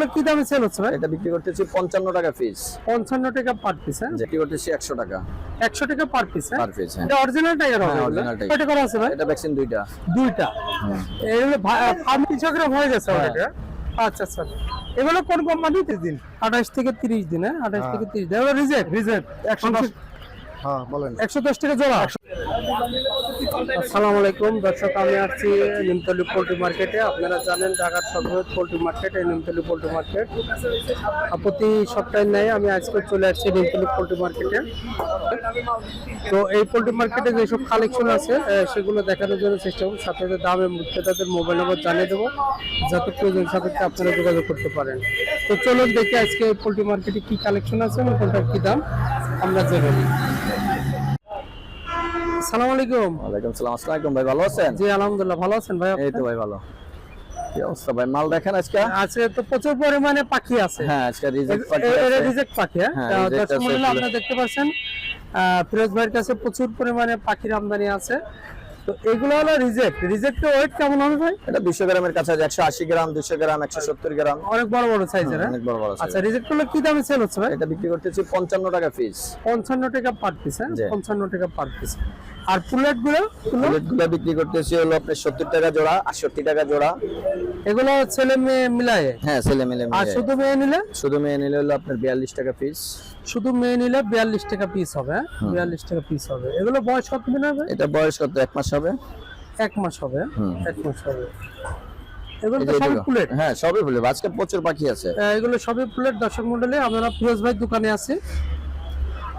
গুলো কি দামে সেল হচ্ছে ভাই? এটা বিক্রি করতেছি পঞ্চান্ন টাকা পিস পঞ্চান্ন টাকা পার পিস হ্যাঁ? বিক্রি করতেছি একশো টাকা। একশো টাকা পার পিস হ্যাঁ? পার পিস হ্যাঁ। এটা অরিজিনাল টাইগার হবে হ্যাঁ, এগুলো? original tiger। কয়টা করা আছে ভাই? এটা ভ্যাকসিন দুইটা। দুইটা। এগুলো ফার্ম কৃষকরা হয়ে গেছে হ্যাঁ। অলরেডি আচ্ছা আচ্ছা। এগুলো কোন কোম্পানি দিন? আঠাশ থেকে তিরিশ দিন হ্যাঁ? আঠাশ থেকে তিরিশ দিন। এগুলো রিজেক্ট রিজেক্ট একশো দশ হ্যাঁ বলেন। একশো দশ টাকা জোড়া। আসসালামু আলাইকুম। দর্শক, আমি আসছি নিমতলি পোলট্রি মার্কেটে। আপনারা জানেন ঢাকার সর্ববৃহৎ পোলট্রি মার্কেট, এই নিমতলি পোল্ট্রি মার্কেট। প্রতি সপ্তাহে নেয় আমি আজকে চলে আসছি নিমতলি পোলট্রি মার্কেটে। তো এই পোলট্রি মার্কেটে যেসব কালেকশন আছে সেগুলো দেখানোর জন্য চেষ্টা করব। সাথে সাথে দাম এবং ক্রেতাদের মোবাইল নম্বর জানিয়ে দেবো, যাতে প্রয়োজন সাপেক্ষে আপনারা যোগাযোগ করতে পারেন। তো চলুন দেখি আজকে পোলট্রি মার্কেটে কি কালেকশন আছে এবং কোনটার কী দাম, আমরা জেনে নিই। আসসালামু আলাইকুম। ওয়ালাইকুম সালাম আসসালামু আলাইকুম ভাই ভালো আছেন? জি আলহামদুলিল্লাহ ভালো আছেন ভাই এই তো ভাই ভালো। কি অবস্থা ভাই মাল দেখেন আজকে? আছে তো প্রচুর পরিমাণে পাখি আছে। হ্যাঁ আজকে রিজেক্ট এটা রিজেক্ট পাখি হ্যাঁ? হ্যাঁ, দর্শক আছে আপনারা দেখতে পাচ্ছেন ফিরোজ ভাইয়ের কাছে প্রচুর পরিমাণে পাখির আমদানি আছে। তো এগুলো হলো রিজেক্ট। রিজেক্টের ওয়েট কেমন হবে ভাই? এটা দুশো গ্রামের কাছে আছে একশো আশি গ্রাম দুশো গ্রাম একশো সত্তর গ্রাম। অনেক বড় বড় সাইজের হ্যাঁ? অনেক বড় বড় আচ্ছা রিজেক্ট কি দামে সেল হচ্ছে ভাই? এটা বিক্রি করতেছি পঞ্চান্ন টাকা পিস পঞ্চান্ন টাকা পার পিস হ্যাঁ? জি। পঞ্চান্ন টাকা পার পিস আর পুলেটগুলো? গুলো? গুলো বিক্রি করতেছি হলো আপনার সত্তর টাকা জোড়া আটষট্টি টাকা জোড়া। এগুলো ছেলে মেয়ে মিলায়? হ্যাঁ ছেলে মিলে আর শুধু মেয়ে নিলে? শুধু মেয়ে নিলে হলো আপনার বিয়াল্লিশ টাকা পিস শুধু মেয়ে নিলে বিয়াল্লিশ টাকা পিস হবে হ্যাঁ? বিয়াল্লিশ টাকা পিস হবে। এগুলো বয়স কত দিন হবে? এটা বয়স কত? এক মাস হবে? এক মাস হবে এক মাস হবে। এগুলো সবই প্লেট হ্যাঁ সবই আজকে প্রচুর পাখি আছে। এগুলো সবই প্লেট দর্শক মন্ডলী আপনারা ফিরোজ ভাই দোকানে আছে।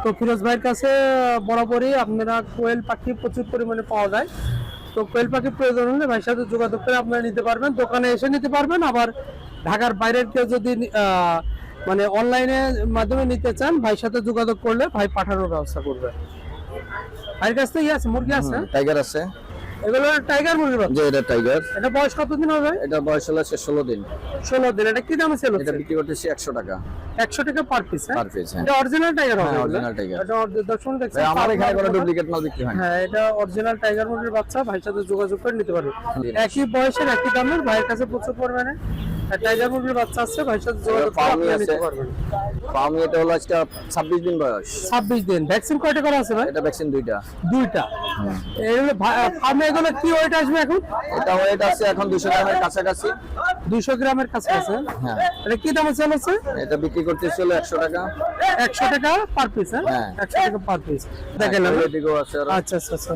তো ফিরোজ ভাইয়ের কাছে বরাবরই আপনারা কোয়েল পাখি প্রচুর পরিমাণে পাওয়া যায়। তো কোয়েল পাখি প্রয়োজন হলে ভাইয়ের সাথে যোগাযোগ করে আপনারা নিতে পারবেন। দোকানে এসে নিতে পারবেন। আবার ঢাকার বাইরের কেউ যদি মানে অনলাইনে মাধ্যমে নিতে চান ভাইয়ের সাথে যোগাযোগ করলে ভাই পাঠানোর ব্যবস্থা করবে। ভাইয়ের কাছ থেকে আছে মুরগি আছে? টাইগার আছে। এগুলো টাইগার মুরগি বাচ্চা। যে এটা টাইগার এটা বয়স কতদিন হবে এটা বয়স হলো ষোলো দিন। ষোলো দিন এটা কি দামে সেল এটা বিক্রি করতেছি একশো টাকা। একশো টাকা পার পিস হ্যাঁ? পার পিস হ্যাঁ। এটা অরিজিনাল টাইগার হবে হ্যাঁ, এগুলো? original এটা দর্শন দেখছেন ভাই, আমার এখানে কোনো ডুপ্লিকেট মাল বিক্রি হয় হ্যাঁ এটা অরিজিনাল টাইগার মুরগির বাচ্চা ভাইয়ের সাথে যোগাযোগ করে নিতে পারবে। একই বয়সের একই দামের ভাইয়ের কাছে প্রচুর পরিমাণে। টাইগার মুরগির বাচ্চা আছে ভাইয়ের সাথে যোগাযোগ করে পাওমি নিতে পারবেন। পাওমি এটা হলো আজকে ছাব্বিশ দিন বয়স। ছাব্বিশ দিন। ভ্যাকসিন কয়টা করা আছে ভাই? এটা ভ্যাকসিন দুইটা। দুইটা। এগুলো ফার্মে এগুলো কি ওয়েট আসবে এখন? এটা ওয়েট আছে এখন গ্রামের কাছাকাছি। গ্রামের কাছে আছে হ্যাঁ। এটা কি দামে সেল হচ্ছে? এটা বিক্রি করতেছি হলো একশো টাকা। একশো টাকা পার পিস হ্যাঁ? হ্যাঁ। একশো টাকা পার পিস দেখেন আছে আচ্ছা আচ্ছা আচ্ছা।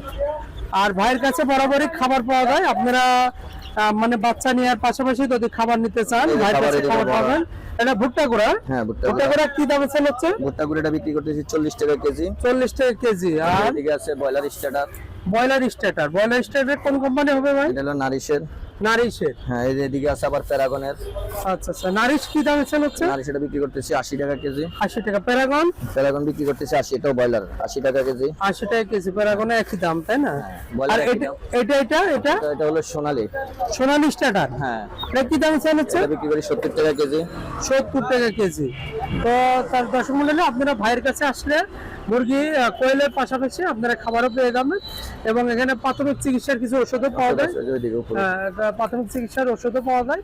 আর ভাইয়ের কাছে বরাবরই খাবার পাওয়া যায়। আপনারা মানে বাচ্চা নেওয়ার পাশাপাশি যদি খাবার নিতে চান এই যে ভাইয়ের কাছে খাবারের খাবার এটা পাবেন। এটা ভুট্টা গুঁড়া। হ্যাঁ ভুট্টা গুঁড়া। কি দামে সেল হচ্ছে? ভুট্টা গুঁড়িটা বিক্রি করতেছি চল্লিশ টাকা কেজি। চল্লিশ টাকা কেজি আর ঠিক আছে ব্রয়লার স্টার্টার ব্রয়লার ব্রয়লার কোন কোম্পানি হবে ভাই? এটা হলো নারিশের। নারিশের? হ্যাঁ এই যে এদিকে আছে আবার প্যারাগনের। আচ্ছা আচ্ছা। নারিশ কি দামে সেল হচ্ছে? নারিশেটা বিক্রি করতেছি আশি টাকা কেজি। আশি টাকা প্যারাগন? প্যারাগন বিক্রি করতেছি আশি এটাও ব্রয়লার আশি টাকা কেজি। আশি টাকা কেজি প্যারাগনে একই দাম তাই না? ব্রয়লার আর এটা এটা এটা এটা? এটা হলো সোনালি। সোনালি স্টেটার হ্যাঁ। এটা কি দামে সেল হচ্ছে? এটা বিক্রি করি সত্তর টাকা কেজি। সত্তর টাকা কেজি। তো তার দর্শক মন্ডলী আপনারা ভাইয়ের কাছে আসলে মুরগি কোয়েলের পাশাপাশি আপনারা খাবারও পেয়ে যাবেন এবং এখানে প্রাথমিক চিকিৎসার কিছু ওষুধও পাওয়া যায়। প্রাথমিক চিকিৎসার ওষুধও পাওয়া যায়।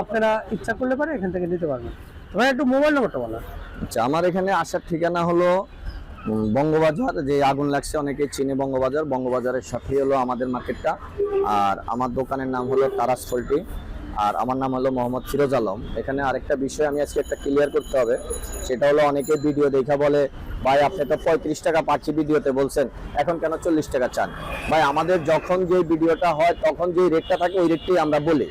আপনারা ইচ্ছা করলে পারে এখান থেকে নিতে পারবেন। ভাই একটু মোবাইল নাম্বারটা বলা আচ্ছা আমার এখানে আসার ঠিকানা হলো বঙ্গবাজার যে আগুন লাগছে অনেকে চিনে বঙ্গবাজার। বঙ্গবাজারের সাথেই হলো আমাদের মার্কেটটা। আর আমার দোকানের নাম হলো তারাস পোল্ট্রি। আর আমার নাম হলো মোহাম্মদ ফিরোজ আলম। এখানে আরেকটা বিষয় আমি আজকে একটা ক্লিয়ার করতে হবে, সেটা হলো অনেকে ভিডিও দেখা বলে, ভাই, আপনি তো পঁয়ত্রিশ টাকা পাচ্ছি ভিডিওতে বলছেন, এখন কেন চল্লিশ টাকা চান? ভাই, আমাদের যখন যে ভিডিওটা হয়, তখন যে রেটটা থাকে, ওই রেটটাই আমরা বলি।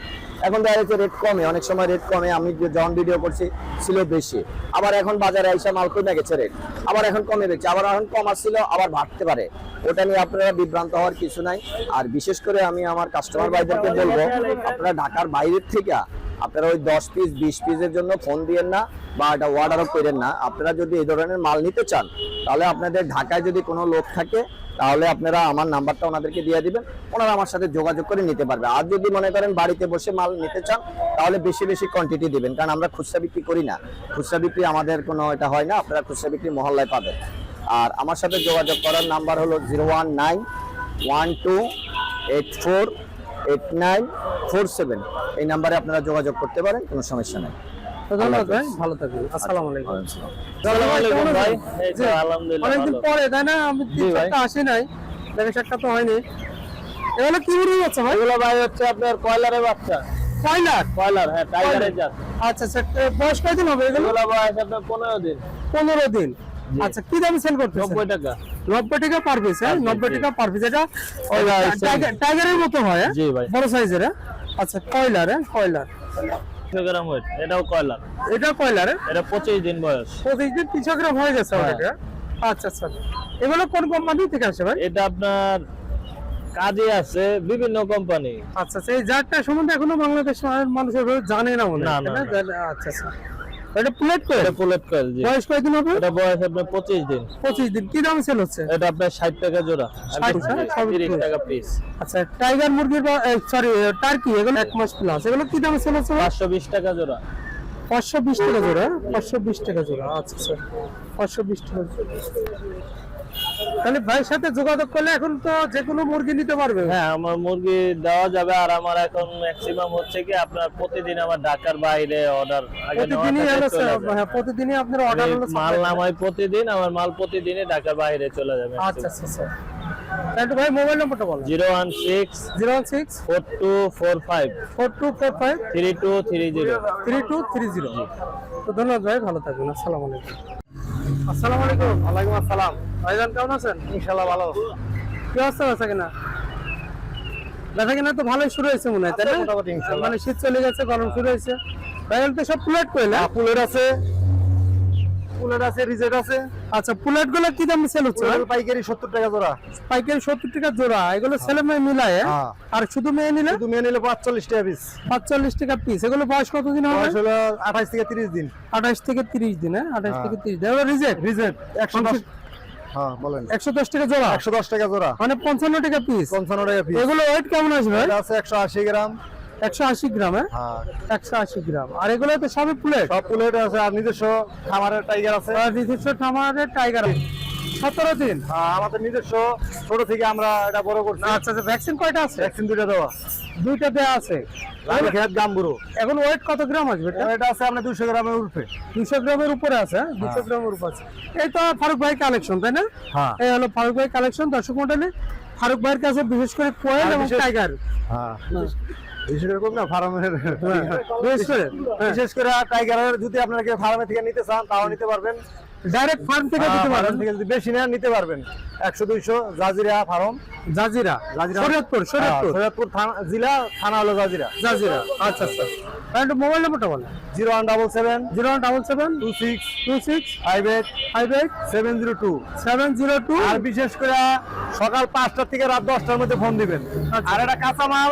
এখন দেখা যাচ্ছে রেট কমে, অনেক সময় রেট কমে, আমি যে জন ভিডিও করছি, ছিল বেশি। আবার এখন বাজারে আইসা মাল কমে গেছে রেট আবার এখন কমে গেছে আবার এখন কম আসছিল, আবার বাড়তে পারে। ওটা নিয়ে আপনারা বিভ্রান্ত হওয়ার কিছু নাই। আর বিশেষ করে আমি আমার কাস্টমার ভাইদেরকে বলব, আপনারা ঢাকার বাইরের থেকে আপনারা ওই দশ পিস বিশ পিসের জন্য ফোন দিয়েন না বা এটা অর্ডারও করেন না। আপনারা যদি এই ধরনের মাল নিতে চান, তাহলে আপনাদের ঢাকায় যদি কোনো লোক থাকে, তাহলে আপনারা আমার নাম্বারটা ওনাদেরকে দিয়ে দিবেন। ওনারা আমার সাথে যোগাযোগ করে নিতে পারবে। আর যদি মনে করেন বাড়িতে বসে মাল নিতে চান, তাহলে বেশি বেশি কোয়ান্টিটি দিবেন। কারণ আমরা খুচরা বিক্রি করি না। খুচরা বিক্রি আমাদের কোনো এটা হয় না, আপনারা খুচরা বিক্রি মহল্লায় পাবেন। আর আমার সাথে যোগাযোগ করার নাম্বার হলো zero one nine one two eight four eight nine four seven এই নাম্বারে আপনারা যোগাযোগ করতে পারেন কোনো সমস্যা নেই। ধন্যবাদ ভাই ভালো থাকবেন। আসসালামু আলাইকুম। আসসালামু। আলাইকুম ভাই। এই তো আলহামদুলিল্লাহ অনেকদিন পরে তাই না? আমি তিন জি ভাই। চারটা আসি নাই। দেখা সাক্ষাৎ তো হয়নি। এগুলো কি উড়ে যাচ্ছে ভাই? এগুলো ভাই হচ্ছে আপনার কয়লারের বাচ্চা? কয়লার? কয়লার হ্যাঁ টাইগারের জাত আচ্ছা আচ্ছা এ, বয়স কয়দিন হবে এগুলো? এগুলো বয়স আপনার পনেরো দিন। পনেরো দিন। আচ্ছা কি দামে সেল করতে নব্বই টাকা। নব্বই টাকা পার পিস হ্যাঁ? জি, নব্বই জি। টাকা পার পিস এটা টাইগার- টাইগারের মতো হয় হ্যাঁ? জি ভাই। বড় সাইজের হ্যাঁ? আচ্ছা কয়লার হ্যাঁ? কয়লার। গ্রাম ওয়েট এটাও কয়লার। এটা কয়লার হ্যাঁ? এটা পঁচিশ দিন বয়স। প্রতিদিন তিনশো গ্রাম হয়ে গেছে হ্যাঁ। আচ্ছা আচ্ছা। এগুলো কোন কোম্পানি থেকে আসে ভাই? এটা আপনার কাজে আছে বিভিন্ন কোম্পানি আচ্ছা আচ্ছা জারটা সম্বন্ধে এখনও বাংলাদেশ মানুষের জানে না মনে হয়, আচ্ছা আচ্ছা। এটা প্লেট কয়েল এটা প্লেট কয়েল জি। বয়স কয়দিন হবে? এটা বয়স আপনার পঁচিশ দিন। পঁচিশ দিন। কি দাম সেল হচ্ছে? এটা আপনার ষাট টাকা জোড়া। 60 হ্যাঁ? সবই তিরিশ ঠিক। টাকা পিস আচ্ছা টাইগার মুরগির সরি টার্কি এগুলো এক মাস প্লাস এগুলো কি দাম সেল হচ্ছে? ভাই? পাঁচশো বিশ টাকা জোড়া। পাঁচশো বিশ টাকা জোড়া? পাঁচশো বিশ টাকা জোড়া। আচ্ছা স্যার পাঁচশো বিশ টাকা জোড়া। তাহলে ভাইয়ের সাথে যোগাযোগ করলে এখন তো যে কোনো মুরগি নিতে পারবে। হ্যাঁ আমার মুরগি দেওয়া যাবে আর আমার এখন ম্যাক্সিমাম হচ্ছে কি আপনার প্রতিদিন আমার ঢাকার বাইরে অর্ডার প্রতিদিনই। হ্যাঁ প্রতিদিনই আপনার অর্ডার মাল নামাই প্রতিদিন আমার মাল প্রতিদিনই ঢাকার বাইরে চলে যাবে আচ্ছা আচ্ছা স্যার তাহলে ভাই মোবাইল নম্বরটা বলো। Zero one six zero one six four two four five four two four five three two three zero. Three two three zero. তো ধন্যবাদ ভাই ভালো থাকবেন। আসসালামু আলাইকুম। আসসালামু আলাইকুম। ওয়ালাইকুম আসসালাম। ভাইজান কেমন আছেন? ইনশাআল্লাহ ভালো কি অবস্থা আছে কিনা? বেচা কিনা? তো ভালোই শুরু হয়েছে মনে হয় তাই না? মানে শীত চলে গেছে গরম শুরু হয়েছে। ভাইজান তো সব প্লেট কইলা আছে। পুলের আছে রিজেট আছে। আচ্ছা প্লেটগুলো কি দামে সেল হচ্ছে? পাইকারি সত্তর টাকা জোড়া। পাইকারি সত্তর টাকা জোড়া। এগুলো ছেলে মেয়ে মিলায় হ্যাঁ? হ্যাঁ। আর শুধু মেয়ে নিলে? শুধু মেয়ে নিলে পাঁচচল্লিশ টাকা পিস পাঁচচল্লিশ টাকা পিস এগুলো বয়স কতদিন হবে? বয়স হলো থেকে তিরিশ দিন। আঠাশ থেকে তিরিশ দিন হ্যাঁ? আঠাশ হ্যাঁ। থেকে তিরিশ দিন। এগুলো রিজেক্ট রিজেট। একশো দশ। হ্যাঁ বলেন। একশো দশ টাকা জোড়া? একশো দশ টাকা জোড়া। মানে পঞ্চান্ন টাকা পিস পঞ্চান্ন টাকা পিস এগুলো ওয়েট কেমন আসবে? এটা আছে একশো আশি গ্রাম। একশো আশি গ্রাম হ্যাঁ? হ্যাঁ। একশো আশি গ্রাম। আর এগুলো তো সবই প্লেট সব প্লেট আছে আর নিজস্ব খামারের টাইগার আছে। নিজস্ব খামারের টাইগার সতেরো দিন? হ্যাঁ, আমাদের নিজস্ব ছোট থেকে আমরা এটা বড় করছি। আচ্ছা আচ্ছা ভ্যাকসিন কয়টা আছে? ভ্যাকসিন দুইটা দেওয়া। দুইটা দেওয়া আছে। গাম্বুরো। এখন ওয়েট কত গ্রাম আসবে এটা? আছে আপনার দুশো গ্রামের উঠবে দুশো গ্রামের উপরে আছে দুশো গ্রামের উপরে আছে। এই তো ফারুক ভাই কালেকশন তাই না? হ্যাঁ। এই হলো ফারুক ভাই কালেকশন দর্শক মন্ডলী ফারুক ভাইয়ের কাছে বিশেষ করে কোয়েল এবং টাইগার হ্যাঁ। বিশেষ করে টাইগারের যদি আপনারা ফার্মে থেকে নিতে চান তাও নিতে পারবেন। ডাইরেক্ট ফার্ম থেকে দিতে পারেন থেকে যদি বেশি নেন নিতে পারবেন। একশো দুইশো Jazeera farm. Jazeera Shariatpur Shariatpur. Saidpur থানা জেলা থানা হলো জাজিরা। জাজিরা আচ্ছা আচ্ছা। একটু মোবাইল নম্বরটা বলেন। Zero one double seven. Zero one double seven. Two six. Two six. Five eight five eight seven zero two. Seven zero two. আর বিশেষ করে সকাল পাঁচটা থেকে রাত দশটার মধ্যে ফোন দিবেন। আর এটা কাঁচা মাল।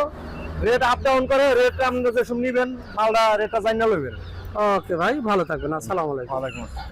রেট আপ ডাউন করে রেট আপনি যেসব নিবেন। মালটা রেটটা জানিয়ে লইবেন। ওকে ভাই ভালো থাকবেন। আসসালামু আলাইকুম। ওয়ালাইকুম আসসালাম।